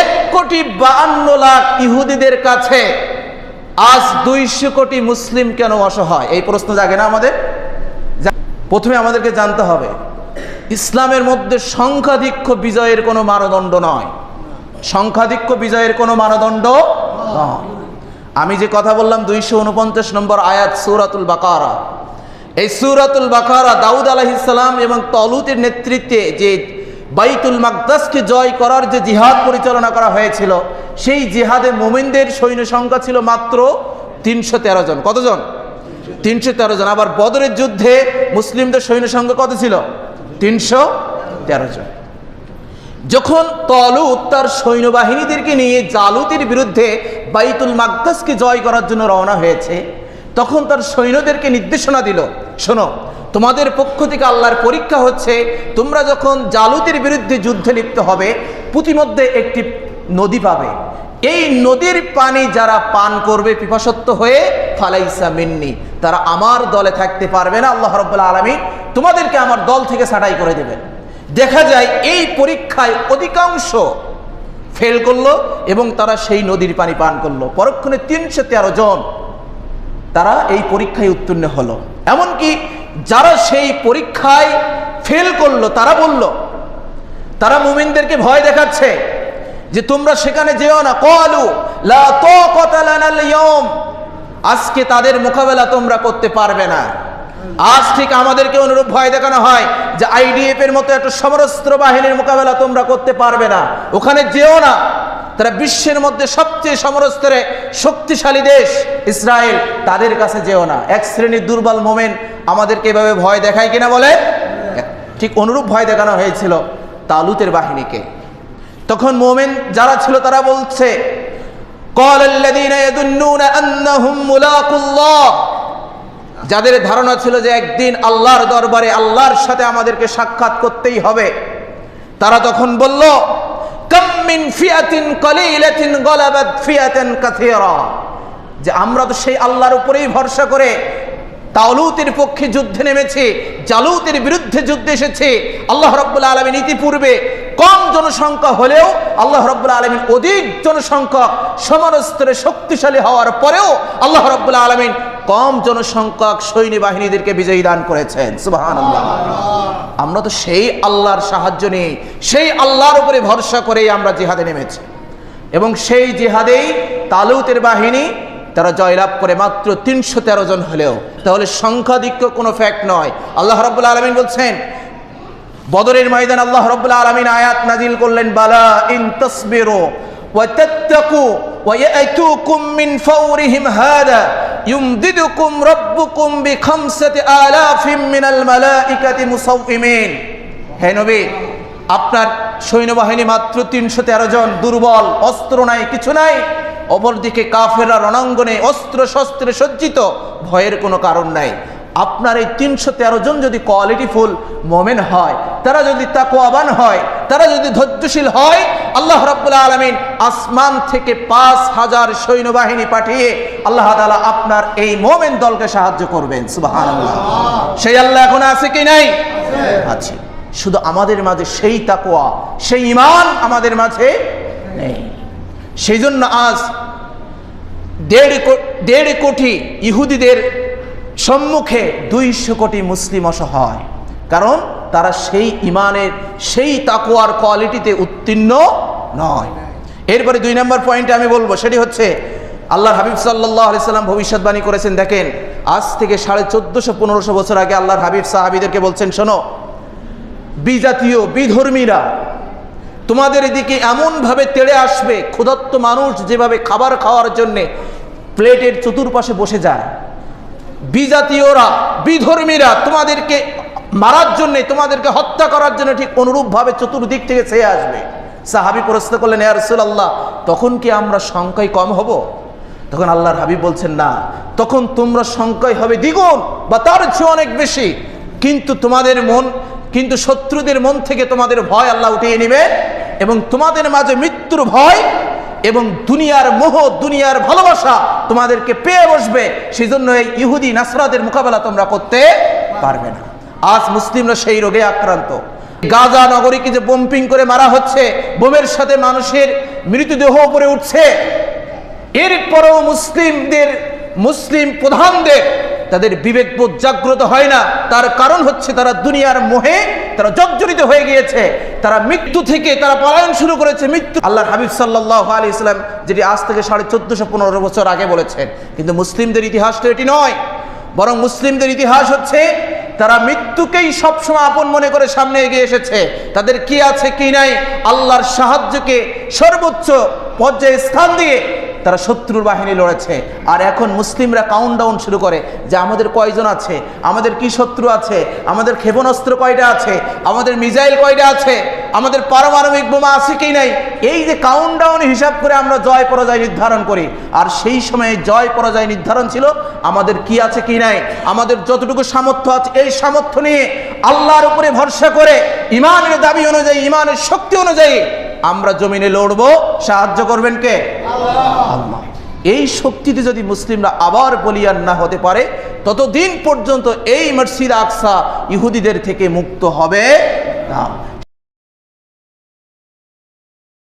এক কোটি বাহান্ন লাখ ইহুদিদের কাছে আজ দুইশো কোটি মুসলিম কেন অসহায়? এই প্রশ্ন জাগে না আমাদের? প্রথমে আমাদেরকে জানতে হবে, ইসলামের মধ্যে সংখ্যাধিক্য বিজয়ের কোনো মানদণ্ড নয়। সংখ্যাধিক্য বিজয়ের কোনো মানদণ্ড নয়। আমি যে কথা বললাম দুইশো উনপঞ্চাশ নম্বর আয়াত সুরাতুল বাকারা, এই সুরাতুল বাকারা দাউদ আলাহিসাল্লাম এবং তলুতের নেতৃত্বে যে বাইতুল মাকদাসকে জয় করার যে জিহাদ পরিচালনা করা হয়েছিল, সেই জিহাদে মোমিনদের সৈন্য সংখ্যা ছিল মাত্র তিনশো তেরো জন। কতজন? তিনশো তেরো জন। আবার বদরের যুদ্ধে মুসলিমদের সৈন্য সংখ্যা কত ছিল? তিনশো তেরো জন। যখন তলুত তার সৈন্যবাহিনীদেরকে নিয়ে জালুতির বিরুদ্ধে বাইতুল মাকদাসকে জয় করার জন্য রওনা হয়েছে, তখন তার সৈন্যদেরকে নির্দেশনা দিল, শোনো তোমাদের পক্ষ থেকে আল্লাহর পরীক্ষা হচ্ছে, তোমরা যখন জালুতের বিরুদ্ধে যুদ্ধে লিপ্ত হবে প্রতিমধ্যে একটি নদী পাবে। এই নদীর পানি যারা পান করবে পিপাসত্ব হয়ে, ফালাইসা মিন্নি, তারা আমার দলে থাকতে পারবে না, আল্লাহ রব্বুল্লা আলমী তোমাদেরকে আমার দল থেকে ছাঁটাই করে দেবেন। দেখা যায় এই পরীক্ষায় অধিকাংশ ফেল করল এবং তারা সেই নদীর পানি পান করল। পরক্ষণে তিনশো তেরো জন তারা এই পরীক্ষায় উত্তীর্ণ হলো। এমনকি যারা সেই পরীক্ষায় ফেল করল, তারা বলল, তারা মুমিনদেরকে ভয় দেখাচ্ছে যে তোমরা সেখানে যেও না। কলু আজকে তাদের মোকাবেলা তোমরা করতে পারবে না। আজ ঠিক আমাদেরকে অনুরূপ ভয় দেখানো হয় যে আইডিএফ এর মতো একটা সমরস্ত্র বাহিনীর মোকাবেলা তোমরা করতে পারবে না। ওখানে যেও না। তারা বিশ্বের মধ্যে সবচেয়ে সমরস্তরে শক্তিশালী দেশ, ইসরায়েল, তাদের কাছে যেও না। এক শ্রেণির দুর্বল মোমেন আমাদেরকে এভাবে ভয় দেখায় কিনা বলে? ঠিক অনুরূপ ভয় দেখানো হয়েছিল তালুতের বাহিনীকে। তখন মোমেন যারা ছিল তারা বলছে যাদের ধারণা ছিল যে একদিন আল্লাহর দরবারে আল্লাহর সাথে আমাদেরকে সাক্ষাৎ করতেই হবে, তারা তখন বলল মিন ফিয়াতিন কলিলাতিন গলাবাত ফিয়াতান কাসীরা। যে আমরা তো সেই আল্লাহর উপরেই ভরসা করে তালুতের পক্ষে যুদ্ধে নেমেছি, জালুতের বিরুদ্ধে যুদ্ধে এসেছে। আল্লাহ রব্বুল্লা আলমিন ইতিপূর্বে কম জনসংখ্যা হলেও, আল্লাহ রব্বুল্লা আলমিন অধিক জনসংখ্যক সমানস্তরে শক্তিশালী হওয়ার পরেও আল্লাহ রব্বুল্লা আলমিন কম জনসংখ্যক সৈন্য বাহিনীদেরকে বিজয়ী দান করেছেন। সুবাহান আমরা তো সেই আল্লাহর সাহায্য নিয়ে সেই আল্লাহর উপরে ভরসা করেই আমরা জিহাদে নেমেছি এবং সেই জিহাদেই তালুতের বাহিনী তারা জয়লাভ করে মাত্র তিনশো তেরো জন হলেও তাহলে সংখ্যাধিক্য কোনো ফ্যাক্ট নয় আল্লাহ রব্বুল্লা আলমিন বলছেন বদরের ময়দান আল্লাহ রব্বুল্লা আলমিন আয়াত নাজিল করলেন বালা ইন তসবিরো وتتقوا ويأتوكم من فورهم هذا ইউমদিদুকুম রব্বুকুম বিখামসাতি আলাফিম মিনাল মালাইকাতি মুসাউইমিন। হে নবী, আপনার সৈন্যবাহিনী মাত্র তিনশো তেরো জন, দুর্বল, অস্ত্র নাই, কিছু নাই। অপরদিকে কাফেরা রণাঙ্গনে অস্ত্র শস্ত্রে সজ্জিত, ভয়ের কোনো কারণ নাই। আপনার এই তিনশো তেরো জন যদি কোয়ালিটিফুল মোমেন হয় তারা যদি তাকোয়াবান হয় তারা যদি ধৈর্যশীল হয় আল্লাহ রাব্বুল আলমিন আসমান থেকে পাঁচ হাজার সৈন্যবাহিনী পাঠিয়ে আল্লাহ তাআলা আপনার এই মোমেন দলকে সাহায্য করবেন। সুবাহান সেই আল্লাহ এখন আছে কি নাই? আছে। শুধু আমাদের মাঝে সেই তাকোয়া সেই ইমান আমাদের মাঝে নেই। সেই জন্য আজ দেড় দেড় কোটি ইহুদিদের সম্মুখে দুইশো কোটি মুসলিম অসহায়। কারণ তারা সেই ইমানের, সেই তাকুয়ার কোয়ালিটিতে উত্তীর্ণ নয়। এরপরে দুই নম্বর পয়েন্টে আমি বলব, সেটি হচ্ছে আল্লাহ হাবিব সাল্লাহ সাল্লাম ভবিষ্যৎবাণী করেছেন, দেখেন, আজ থেকে সাড়ে চোদ্দশো পনেরোশো বছর আগে আল্লাহর হাবিব সাহাবিদেরকে বলছেন, শোনো, বিজাতীয় বিধর্মীরা তোমাদের এদিকে এমনভাবে তেড়ে আসবে, ক্ষুধার্ত মানুষ যেভাবে খাবার খাওয়ার জন্যে প্লেটের চতুর্পাশে বসে যায় বিজাতীয়রা, বিধর্মীরা তোমাদেরকে মারার জন্যে, তোমাদেরকে হত্যা করার জন্য ঠিক অনুরূপভাবে চতুর্দিক থেকে চেয়ে আসবে। সাহাবি প্রশ্ন করলেন ইয়ারসুল আল্লাহ তখন কি আমরা সংখ্যায় কম হব? তখন আল্লাহর হাবিব বলছেন, না, তখন তোমরা সংখ্যায় হবে দ্বিগুণ বা তার চেয়ে অনেক বেশি। কিন্তু তোমাদের মন, কিন্তু শত্রুদের মন থেকে তোমাদের ভয় আল্লাহ উঠিয়ে নেবে এবং তোমাদের মাঝে মৃত্যুর ভয় এবং দুনিয়ার মোহ, দুনিয়ার ভালোবাসা তোমাদেরকে পেয়ে বসবে সেই জন্য এই ইহুদি, নাসরাদের মোকাবেলা তোমরা করতে পারবে না। আজ মুসলিমরা সেই রোগে আক্রান্ত। গাজা নগরীকে যে বোম্পিং করে মারা হচ্ছে, বোমের সাথে মানুষের মৃতদেহ উপরে উঠছে, এরপরেও মুসলিমদের, মুসলিম প্রধানদের তাদের বিবেকবোধ জাগ্রত হয় না। তার কারণ হচ্ছে তারা দুনিয়ার মোহে তারা জর্জরিত হয়ে গিয়েছে, তারা মৃত্যু থেকে তারা পলায়ন শুরু করেছে, মৃত্যু আল্লাহর হাবিব সাল্লাহ আলী ইসলাম যেটি আজ থেকে সাড়ে চোদ্দশো পনেরো বছর আগে বলেছেন। কিন্তু মুসলিমদের ইতিহাস তো এটি নয়, বরং মুসলিমদের ইতিহাস হচ্ছে তারা মৃত্যুকেই সবসময় আপন মনে করে সামনে এগিয়ে এসেছে। তাদের কি আছে, কি নাই, আল্লাহর সাহায্যকে সর্বোচ্চ পর্যায়ে স্থান দিয়ে তারা শত্রুর বাহিনী লড়েছে। আর এখন মুসলিমরা কাউন্টডাউন শুরু করে যে আমাদের কয়জন আছে? আমাদের কি শত্রু আছে? আমাদের ক্ষেপণাস্ত্র কয়টা আছে? আমাদের মিজাইল কয়টা আছে? আমাদের পারমাণবিক বোমা আছে কি নাই? এই যে কাউন্টডাউন হিসাব করে আমরা জয় পরাজয় নির্ধারণ করি। আর সেই সময়ে জয় পরাজয় নির্ধারণ ছিল আমাদের কি আছে কি নাই? আমাদের যতটুকু সামর্থ্য আছে, এই সামর্থ্য নিয়ে আল্লাহর উপরে ভরসা করে, ইমানের দাবি অনুযায়ী, ইমানের শক্তি অনুযায়ী আমরা জমিনে লড়ব সাহায্য করবেন কে? আল্লাহ। এই শক্তিতে যদি মুসলিমরা আবার বলিয়ান না হতে পারে ততদিন পর্যন্ত এই মসজিদ আকসা ইহুদিদের থেকে মুক্ত হবে না।